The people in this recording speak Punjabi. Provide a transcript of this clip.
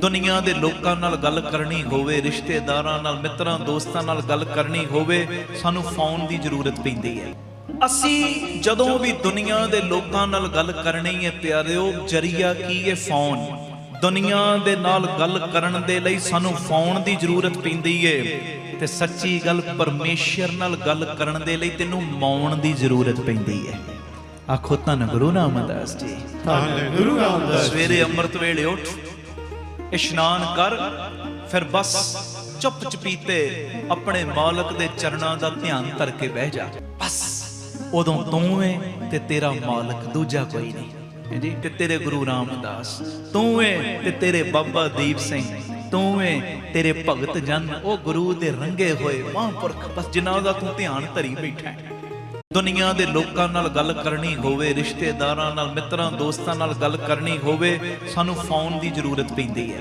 ਦੁਨੀਆ ਦੇ ਲੋਕਾਂ ਨਾਲ ਗੱਲ ਕਰਨੀ ਹੋਵੇ ਰਿਸ਼ਤੇਦਾਰਾਂ ਨਾਲ ਮਿੱਤਰਾਂ ਦੋਸਤਾਂ ਨਾਲ ਗੱਲ ਕਰਨੀ ਹੋਵੇ ਸਾਨੂੰ ਫੋਨ ਦੀ ਜ਼ਰੂਰਤ ਪੈਂਦੀ ਹੈ। ਅਸੀਂ ਜਦੋਂ ਵੀ ਦੁਨੀਆ ਦੇ ਲੋਕਾਂ ਨਾਲ ਗੱਲ ਕਰਨੀ ਹੈ ਪਿਆਰਿਓ ਜਰੀਆ ਕੀ ਹੈ ਫੋਨ? ਦੁਨੀਆ ਦੇ ਨਾਲ ਗੱਲ ਕਰਨ ਦੇ ਲਈ ਸਾਨੂੰ ਫੋਨ ਦੀ ਜ਼ਰੂਰਤ ਪੈਂਦੀ ਹੈ। ਤੇ ਸੱਚੀ ਗੱਲ ਪਰਮੇਸ਼ਰ ਨਾਲ ਗੱਲ ਕਰਨ ਦੇ ਲਈ ਤੈਨੂੰ ਮੌਨ ਦੀ ਜ਼ਰੂਰਤ ਪੈਂਦੀ ਹੈ। ਆਖੋ ਧੰਨ ਗੁਰੂ ਰਾਮਦਾਸ ਜੀ। ਧੰਨ ਗੁਰੂ ਰਾਮਦਾਸ ਸਵੇਰੇ ਅੰਮ੍ਰਿਤ ਵੇਲੇ ਉੱਠ ਇਸ਼ਨਾਨ ਕਰ ਫਿਰ ਬਸ ਚੁੱਪ ਚਪੀਤੇ ਆਪਣੇ ਮਾਲਕ ਦੇ ਚਰਨਾਂ ਦਾ ਧਿਆਨ ਧਰ ਕੇ ਬਹਿ ਜਾ। ਬਸ ਉਦੋਂ ਤੂੰ ਏ ਤੇ ਤੇਰਾ ਮਾਲਕ ਦੂਜਾ ਕੋਈ ਨਹੀਂ। ਜੀ। ਤੇ ਤੇਰੇ ਗੁਰੂ ਰਾਮਦਾਸ ਤੂੰ ਏ ਤੇ ਤੇਰੇ ਬਾਬਾ ਦੀਪ ਸਿੰਘ ਤੂੰ ਏ ਤੇਰੇ ਭਗਤ ਜਨ ਉਹ ਗੁਰੂ ਦੇ ਰੰਗੇ ਹੋਏ ਮਹਾਂਪੁਰਖ ਬਸ ਜਿਨ੍ਹਾਂ ਦਾ ਤੂੰ ਧਿਆਨ ਧਰੀ ਬੈਠਾ ਹੈ ਦੁਨੀਆ ਦੇ ਲੋਕਾਂ ਨਾਲ ਗੱਲ ਕਰਨੀ ਹੋਵੇ ਰਿਸ਼ਤੇਦਾਰਾਂ ਨਾਲ ਮਿੱਤਰਾਂ ਦੋਸਤਾਂ ਨਾਲ ਗੱਲ ਕਰਨੀ ਹੋਵੇ ਸਾਨੂੰ ਫੋਨ ਦੀ ਜ਼ਰੂਰਤ ਪੈਂਦੀ ਹੈ